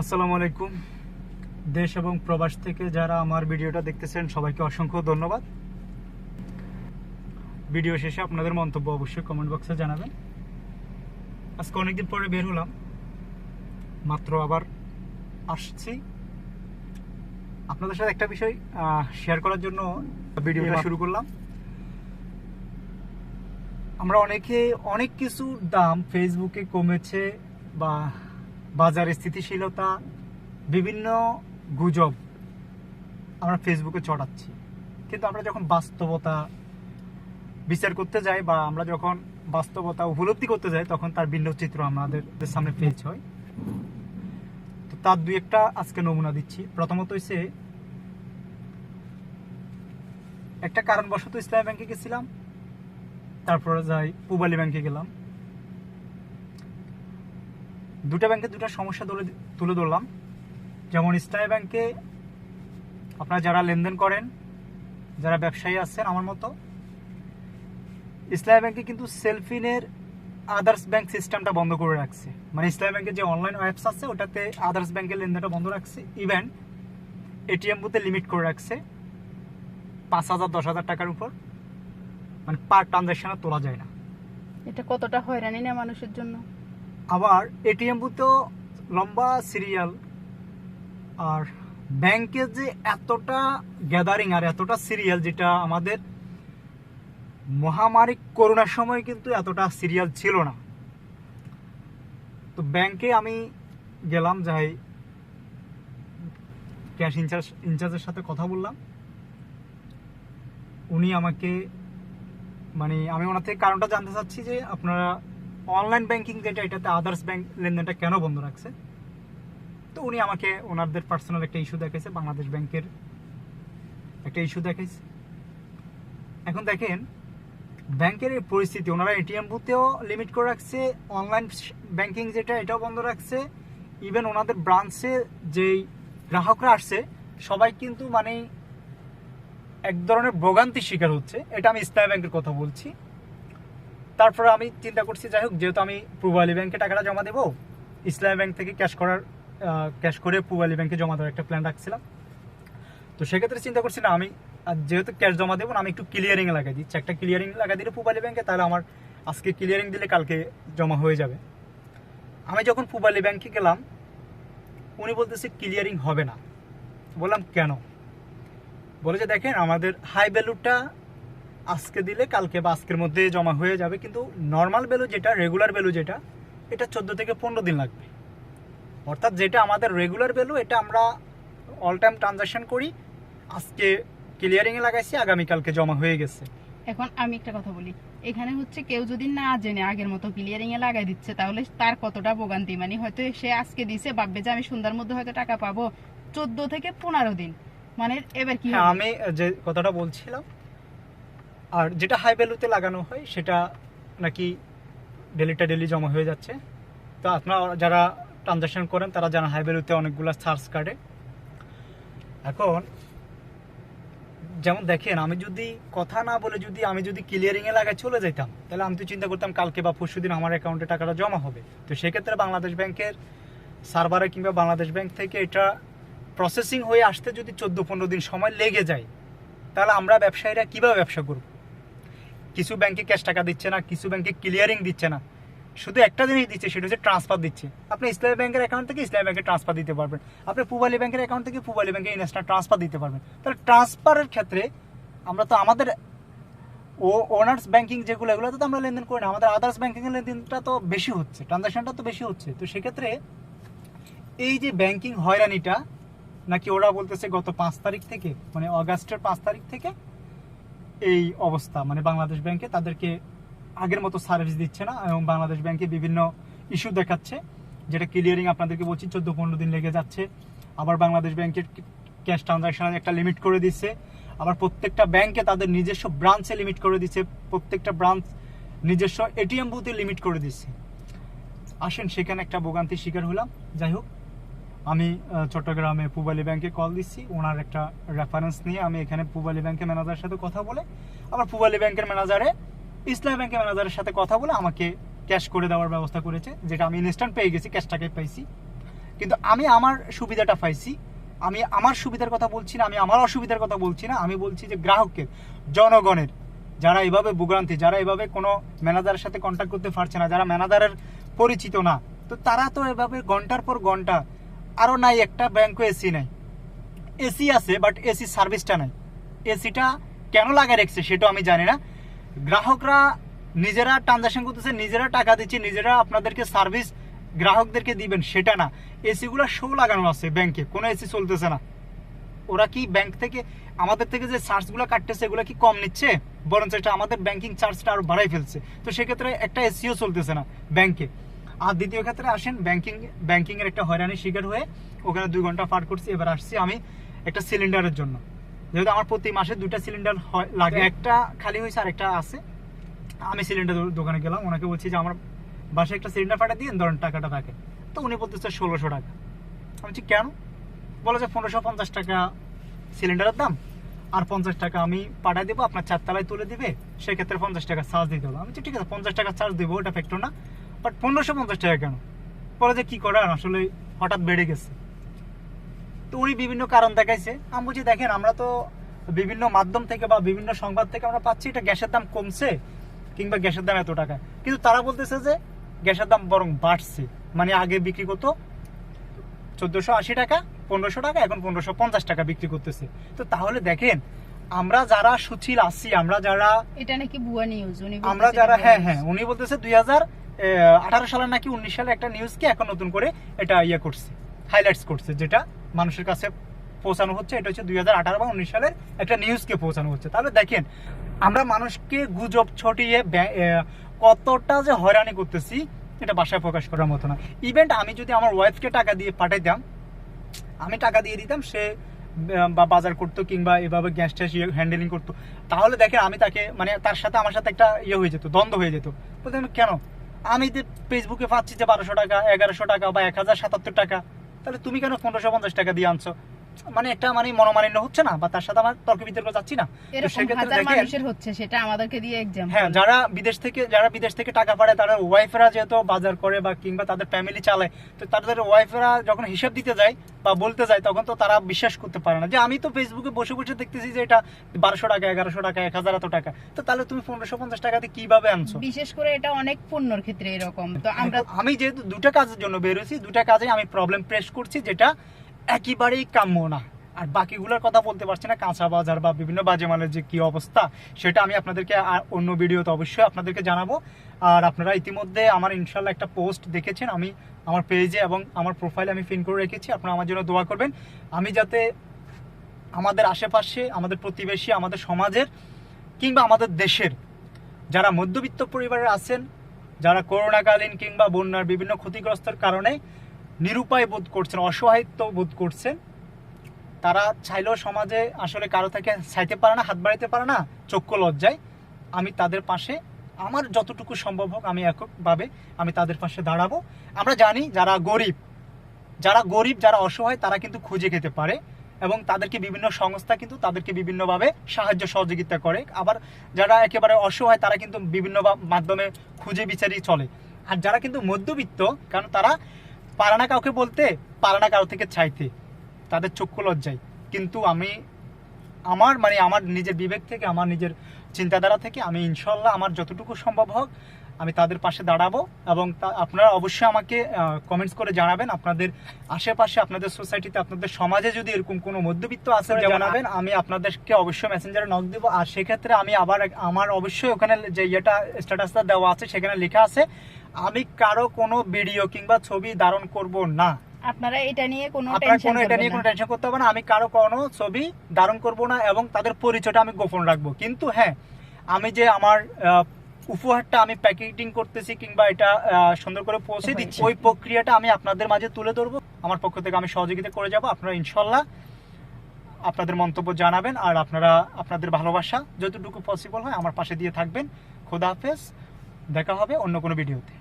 আসসালামু আলাইকুম। দেশ এবং প্রবাস থেকে যারা আমার ভিডিওটা দেখতেছেন সবাইকে অসংখ্য ধন্যবাদ। ভিডিও শেষে আপনাদের মন্তব্য অবশ্যই কমেন্ট বক্সে জানাবেন। আজকে অনেকদিন পরে বের হলাম। মাত্র আবার আসছি। আপনাদের সাথে একটা বিষয় শেয়ার করার জন্য ভিডিওটা শুরু করলাম। আমরা অনেকে অনেক কিছু দাম ফেসবুকে কমেছে বা বাজারে স্থিতিশীলতা, বিভিন্ন গুজব আমরা ফেসবুকে চড়াচ্ছি কিন্তু আমরা যখন বাস্তবতা বিচার করতে যাই বা আমরা যখন বাস্তবতা উপলব্ধি করতে যাই, তখন তার ভিন্ন চিত্র আমাদের সামনে পেজ হয়। তো তার দুই একটা আজকে নমুনা দিচ্ছি। প্রথমত হচ্ছে একটা কারণবশত ইসলামী ব্যাংকে গেছিলাম, তারপরে যাই পুবালি ব্যাংকে গেলাম। দুটা ব্যাংকে দুটা সমস্যা তুলে তুলে ধরলাম। যেমন ইসলামী ব্যাংকে আপনারা যারা লেনদেন করেন, যারা ব্যবসায়ী আছেন আমার মতো ইসলামী ব্যাংকে কিন্তু সেলফিনের আদার্স ব্যাংক সিস্টেমটা বন্ধ করে রাখছে। মানে ইসলামী ব্যাংকের যে অনলাইন অ্যাপস আছে, ওটাতে আদার্স ব্যাংকের লেনদেনটা বন্ধ রাখছে। ইভেন এটিএম বুথে লিমিট করে রাখছে পাঁচ হাজার, দশ হাজার টাকার উপর। মানে পার ট্রানজ্যাকশনে তোলা যায় না। এটা কতটা হয়রানি না মানুষের জন্য? আবার এটিএম বুথেও লম্বা সিরিয়াল আর ব্যাংকে যে এতটা গ্যাদারিং আর এতটা সিরিয়াল যেটা আমাদের মহামারী করোনার সময় কিন্তু এতটা সিরিয়াল ছিল না। তো ব্যাংকে আমি গেলাম, যাই ক্যাশ ইনচার্জ ইনচার্জের সাথে কথা বললাম। উনি আমাকে মানে আমি ওনার থেকে কারণটা জানতে চাচ্ছি যে আপনারা অনলাইন ব্যাংকিং যেটা, এটাতে আদার্স ব্যাংক লেনদেনটা কেন বন্ধ রাখছে? তো উনি আমাকে ওনাদের পার্সোনাল একটা ইস্যু দেখাইছে, বাংলাদেশ ব্যাংকের একটা ইস্যু দেখাইছে। এখন দেখেন, ব্যাংকের এই পরিস্থিতি, ওনারা এটিএম বুথেও লিমিট করে রাখছে অনলাইন ব্যাংকিং যেটা, এটাও বন্ধ রাখছে। ইভেন ওনাদের ব্রাঞ্চে যেই গ্রাহকরা আসছে, সবাই কিন্তু মানে এক ধরনের ভোগান্তির শিকার হচ্ছে। এটা আমি ইসলামী ব্যাংকের কথা বলছি। তারপরে আমি চিন্তা করছি, যাই হোক, যেহেতু আমি পূবালী ব্যাংকে টাকাটা জমা দেবো, ইসলামী ব্যাংক থেকে ক্যাশ করার ক্যাশ করে পূবালী ব্যাংকে জমা দেওয়ার একটা প্ল্যান রাখছিলাম। তো সেক্ষেত্রে চিন্তা করছি, না, আমি যেহেতু ক্যাশ জমা দেবো না, আমি একটু ক্লিয়ারিং লাগাই দিচ্ছি একটা ক্লিয়ারিং লাগাই দিলে পূবালী ব্যাংকে, তাহলে আমার আজকে ক্লিয়ারিং দিলে কালকে জমা হয়ে যাবে। আমি যখন পূবালী ব্যাংকে গেলাম, উনি বলতেছে ক্লিয়ারিং হবে না। বললাম, কেন? বলে যে, দেখেন, আমাদের হাই ভ্যালুটা আজকে দিলে কালকে বা আজকের মধ্যে জমা হয়ে যাবে। কিন্তু নর্মাল ভ্যালু যেটা রেগুলার ভ্যালু যেটা এটা চোদ্দ থেকে পনেরো দিন লাগবে। অর্থাৎ যেটা আমাদের রেগুলার ভ্যালু এটা আমরা অল টাইম ট্রানজাকশন করি। আজকে ক্লিয়ারিংয়ে লাগাইছি আগামীকালকে জমা হয়ে গেছে। এখন আমি একটা কথা বলি। এখানে হচ্ছে কেউ যদি না জেনে আগের মতো ক্লিয়ারিং এ লাগাই দিচ্ছে তাহলে তার কতটা ভোগান্তি? মানে হয়তো সে আজকে দিছে ভাববে যে আমি সন্ধ্যার মধ্যে হয়তো টাকা পাবো। চোদ্দ থেকে পনেরো দিন। মানে এবার কি হ্যাঁ আমি যে কথাটা বলছিলাম আর যেটা হাই ভ্যালুতে লাগানো হয়, সেটা নাকি ডেলিটা ডেলি জমা হয়ে যাচ্ছে। তো আপনারা যারা ট্রানজাকশন করেন, তারা জানা হাই ভ্যালুতে অনেকগুলো চার্জ কাটে। এখন, যেমন দেখেন, আমি যদি কথা না বলে যদি আমি যদি ক্লিয়ারিংয়ে লাগায় চলে যেতাম তাহলে আমি তো চিন্তা করতাম কালকে বা পরশু দিন আমার অ্যাকাউন্টে টাকাটা জমা হবে। তো সেক্ষেত্রে বাংলাদেশ ব্যাংকের সার্ভারে কিংবা বাংলাদেশ ব্যাংক থেকে এটা প্রসেসিং হয়ে আসতে যদি চোদ্দ পনেরো দিন সময় লেগে যায়, তাহলে আমরা ব্যবসায়ীরা কীভাবে ব্যবসা করব? কিছু ব্যাংকে ক্যাশ টাকা দিচ্ছে না, কিছু ব্যাংকে ক্লিয়ারিং দিচ্ছে না। শুধু একটা জিনিস দিচ্ছে, সেটা হচ্ছে ট্রান্সফার দিচ্ছে। আপনি ইসলামী ব্যাংকের অ্যাকাউন্ট থেকে ইসলামী ব্যাংকে ট্রান্সফার দিতে পারবেন। আপনি পুবালী ব্যাংকের অ্যাকাউন্ট থেকে পুবালী ব্যাংকে ইনস্ট্যান্ট ট্রান্সফার দিতে পারবেন। তাহলে ট্রান্সফারের ক্ষেত্রে আমরা তো আমাদের ও ওনার্স ব্যাংকিং যেগুলো এগুলো তো আমরা লেনদেন করি না। আমাদের আদার্স ব্যাংকিংয়ের লেনদেনটা তো বেশি হচ্ছে ট্রানজাকশনটা তো বেশি হচ্ছে। তো সেক্ষেত্রে এই যে ব্যাংকিং হয়রানিটা, নাকি ওরা বলতেছে গত পাঁচ তারিখ থেকে মানে অগাস্টের পাঁচ তারিখ থেকে এই অবস্থা। মানে বাংলাদেশ ব্যাংকে তাদেরকে আগের মতো সার্ভিস দিচ্ছে না এবং বাংলাদেশ ব্যাংকে বিভিন্ন ইস্যু দেখাচ্ছে। যেটা ক্লিয়ারিং আপনাদেরকে বলছি, চোদ্দ পনেরো দিন লেগে যাচ্ছে। আবার বাংলাদেশ ব্যাংকের ক্যাশ ট্রানজাকশনের একটা লিমিট করে দিচ্ছে। আবার প্রত্যেকটা ব্যাংকে তাদের নিজস্ব ব্রাঞ্চে লিমিট করে দিচ্ছে। প্রত্যেকটা ব্রাঞ্চ নিজস্ব এটিএম বুথে লিমিট করে দিচ্ছে। আসেন, সেখানে একটা ভোগান্তির শিকার হলাম। যাই হোক আমি চট্টগ্রামে পুবালি ব্যাংকে কল দিচ্ছি। ওনার একটা রেফারেন্স নিয়ে আমি এখানে পুবালি ব্যাংকের ম্যানেজারের সাথে কথা বলে, আবার পুবালি ব্যাংকের ম্যানেজারে ইসলামী ব্যাংকের ম্যানেজারের সাথে কথা বলে আমাকে ক্যাশ করে দেওয়ার ব্যবস্থা করেছে, যেটা আমি ইনস্ট্যান্ট পেয়ে গেছি ক্যাশ টাকায় পাইছি। কিন্তু আমি আমার সুবিধাটা পাইছি। আমি আমার সুবিধার কথা বলছি না, আমি আমার অসুবিধার কথা বলছি না। আমি বলছি যে গ্রাহকের জনগণের, যারা এভাবে ভোগান্তি, যারা এভাবে কোনো ম্যানেজারের সাথে কন্ট্যাক্ট করতে পারছে না, যারা ম্যানেজারের পরিচিত না, তো তারা তো এভাবে ঘণ্টার পর ঘণ্টা আরও নাই, একটা ব্যাংকও এসি নাই। এসি আছে বাট এসি সার্ভিসটা নাই। এসিটা কেন লাগায় রেখেছে সেটাও আমি জানি না। গ্রাহকরা নিজেরা ট্রানজাকশন করতেছে, নিজেরা টাকা দিচ্ছে, নিজেরা আপনাদেরকে সার্ভিস গ্রাহকদেরকে দিবেন, সেটা না। এসিগুলো শো লাগানো আছে ব্যাংকে কোনো এসি চলতেছে না। ওরা কি ব্যাংক থেকে, আমাদের থেকে যে চার্জগুলো কাটতেছে, এগুলো কি কম নিচ্ছে? বরঞ্চ এটা আমাদের ব্যাংকিং চার্জটা আরও বাড়াই ফেলছে। তো সেক্ষেত্রে একটা এসিও চলতেছে না ব্যাংকে আর দ্বিতীয় ক্ষেত্রে আসেন ব্যাংকিং ব্যাংকিং এর একটা হয়রানির শিকার হয়ে ওখানে দুই ঘণ্টা পার করছি এবার আসছি আমি একটা সিলিন্ডারের জন্য। যেহেতু আমার প্রতি মাসে দুইটা সিলিন্ডার লাগে। একটা খালি হয়েছে আর একটা আছে। আমি সিলিন্ডার দোকানে গেলাম ওনাকে বলছি যে আমার বাসায় একটা সিলিন্ডার পাঠা দিয়ে ধরেন টাকাটা থাকে। তো উনি বলতেছে ষোলোশো টাকা। আমি বলছি কেন? বলে যে পনেরোশো পঞ্চাশ টাকা সিলিন্ডারের দাম আর পঞ্চাশ টাকা আমি পাঠাই দেবো আপনার চারতলায় তুলে দিবে সেক্ষেত্রে পঞ্চাশ টাকা চার্জ দিতে হবে। আমি ঠিক আছে পঞ্চাশ টাকা চার্জ দেবো ওটা ফ্যাক্টর না। বাট পনেরোশো পঞ্চাশ টাকা কেন? বলে যে কি করার? আসলে হঠাৎ বেড়ে গেছে। তো উনি বিভিন্ন কারণ দেখাইছে। আমি বলছি দেখেন আমরা তো বিভিন্ন মাধ্যম থেকে বা বিভিন্ন সংবাদ থেকে আমরা পাচ্ছি এটা গ্যাসের দাম কমছে কিংবা গ্যাসের দাম এত টাকা। কিন্তু তারা বলতেছে যে গ্যাসের দাম বরং বাড়ছে। মানে আগে বিক্রি করতো চোদ্দশো আশি টাকা পনেরোশো টাকা এখন পনেরোশো পঞ্চাশ টাকা বিক্রি করতেছে। তো তাহলে দেখেন আমরা যারা সুচিল আছি আমরা যারা এটা নাকি ভুয়া নিউজ উনি আমরা যারা হ্যাঁ হ্যাঁ উনি বলতেছে দুই হাজার আঠারো সালে নাকি উনিশ সালে একটা নিউজকে এখন নতুন করে এটা ইয়ে করছে হাইলাইটস করছে, যেটা মানুষের কাছে পৌঁছানো হচ্ছে, এটা হচ্ছে দুই হাজার আঠারো বা উনিশ সালের একটা নিউজকে পৌঁছানো হচ্ছে। তাহলে দেখেন, আমরা মানুষকে গুজব ছটিয়ে কতটা যে হয়রানি করতেছি, এটা বাসায় প্রকাশ করার মতো না। ইভেন্ট আমি যদি আমার ওয়াইফকে টাকা দিয়ে পাঠাইতাম আমি টাকা দিয়ে দিতাম, সে বা বাজার করতো কিংবা এভাবে গ্যাস ট্যাস ইয়ে হ্যান্ডেলিং করতো, তাহলে দেখেন আমি তাকে মানে তার সাথে আমার সাথে একটা ইয়ে হয়ে যেত, দ্বন্দ্ব হয়ে যেত। বলতে কেন? আমি ফেসবুকে পাচ্ছি যে বারোশো টাকা, এগারোশো টাকা বা এক হাজার সাতাত্তর টাকা, তাহলে তুমি কেন পনেরোশো পঞ্চাশ টাকা দিয়ে আনছো? মানে একটা মানে মনোমালিন্য হচ্ছে না বা তার সাথে আমার তর্ক বিতর্ক যাচ্ছি না। মানুষের হচ্ছে সেটা আমাদেরকে দিয়ে এক্সাম্পল হ্যাঁ যারা বিদেশ থেকে যারা বিদেশ থেকে টাকা পাঠায় তারা ওয়াইফেরা যেহেতু বাজার করে বা কিংবা তাদের ফ্যামিলি চালায় তো তাদের ওয়াইফেরা যখন হিসাব দিতে যায় বা বলতে যায় তখন তো তারা বিশ্বাস করতে পারে না। যে আমি তো ফেসবুকে বসে বসে দেখতেছি যে এটা বারোশো টাকা এগারোশো টাকা এক হাজার এত টাকা। তো তাহলে তুমি পনেরোশো পঞ্চাশ টাকাতে কীভাবে আনছো? বিশেষ করে এটা অনেক পণ্যর ক্ষেত্রে এরকম। তো আমরা আমি যেহেতু দুটা কাজের জন্য বেরোছি দুটা কাজে আমি প্রবলেম প্রেস করছি যেটা একেবারেই কাম্য না। আর বাকিগুলোর কথা বলতে পারছি না, কাঁচা বাজার বা বিভিন্ন বাজে মালের যে কি অবস্থা, সেটা আমি আপনাদেরকে অন্য ভিডিওতে অবশ্যই আপনাদেরকে জানাব। আর আপনারা ইতিমধ্যে আমার ইনশাল্লাহ একটা পোস্ট দেখেছেন, আমি আমার পেজে এবং আমার প্রোফাইলে আমি পিন করে রেখেছি, আপনারা আমার জন্য দোয়া করবেন। আমি যাতে আমাদের আশেপাশে, আমাদের প্রতিবেশী, আমাদের সমাজের কিংবা আমাদের দেশের যারা মধ্যবিত্ত পরিবারের আছেন, যারা করোনাকালীন কিংবা বন্যার বিভিন্ন ক্ষতিগ্রস্তের কারণে নিরুপায় বোধ করছেন, অসহায়িত্ব বোধ করছেন। তারা চাইলেও সমাজে আসলে কারও থেকে চাইতে পারে না, হাত বাড়াইতে পারে না, চক্ষু লজ্জায়। আমি তাদের পাশে, আমার যতটুকু সম্ভব হোক আমি এককভাবে আমি তাদের পাশে দাঁড়াবো। আমরা জানি যারা গরিব যারা গরিব, যারা অসহায়, তারা কিন্তু খুঁজে খেতে পারে এবং তাদেরকে বিভিন্ন সংস্থা কিন্তু তাদেরকে বিভিন্নভাবে সাহায্য সহযোগিতা করে। আবার যারা একেবারে অসহায়, তারা কিন্তু বিভিন্ন মাধ্যমে খুঁজে বিচারি চলে। আর যারা কিন্তু মধ্যবিত্ত, কারণ তারা পারে না কাউকে বলতে পারে না কারও থেকে চাইতে তাদের চক্ষু লজ্জায়। কিন্তু আমি আমার মানে আমার নিজের বিবেক থেকে আমার নিজের চিন্তাধারা থেকে আমি ইনশাল্লাহ আমার যতটুকু সম্ভব হোক আমি তাদের পাশে দাঁড়াবো এবং আপনারা অবশ্যই আমাকে কমেন্টস করে জানাবেন। আপনাদের আশেপাশে আপনাদের সোসাইটিতে আপনাদের সমাজে যদি এরকম কোনো মধ্যবিত্ত আছে জানাবেন। আমি আপনাদেরকে অবশ্যই মেসেঞ্জারে নক দেবো। আর সেক্ষেত্রে আমি আবার আমার অবশ্যই ওখানে যে ইয়েটা স্ট্যাটাসটা দেওয়া আছে সেখানে লেখা আছে। আমি কারও কোনো ভিডিও কিংবা ছবি ধারণ করব না। আপনারা এটা নিয়ে কোনো আপনার কোনো এটা নিয়ে কোনো টেনশন করতে হবে না। আমি কারও কোনো ছবি ধারণ করব না এবং তাদের পরিচয়টা আমি গোপন রাখব। কিন্তু হ্যাঁ আমি যে আমার উপহারটা আমি প্যাকেটিং করতেছি কিংবা এটা সুন্দর করে পৌঁছে। দিচ্ছি ওই প্রক্রিয়াটা আমি আপনাদের মাঝে তুলে ধরবো। আমার পক্ষ থেকে আমি সহযোগিতা করে যাব। আপনারা ইনশাল্লাহ আপনাদের মন্তব্য জানাবেন আর আপনারা আপনাদের ভালোবাসা যতটুকু পসিবল হয় আমার পাশে দিয়ে থাকবেন। খোদা হাফেজ। দেখা হবে অন্য কোনো ভিডিওতে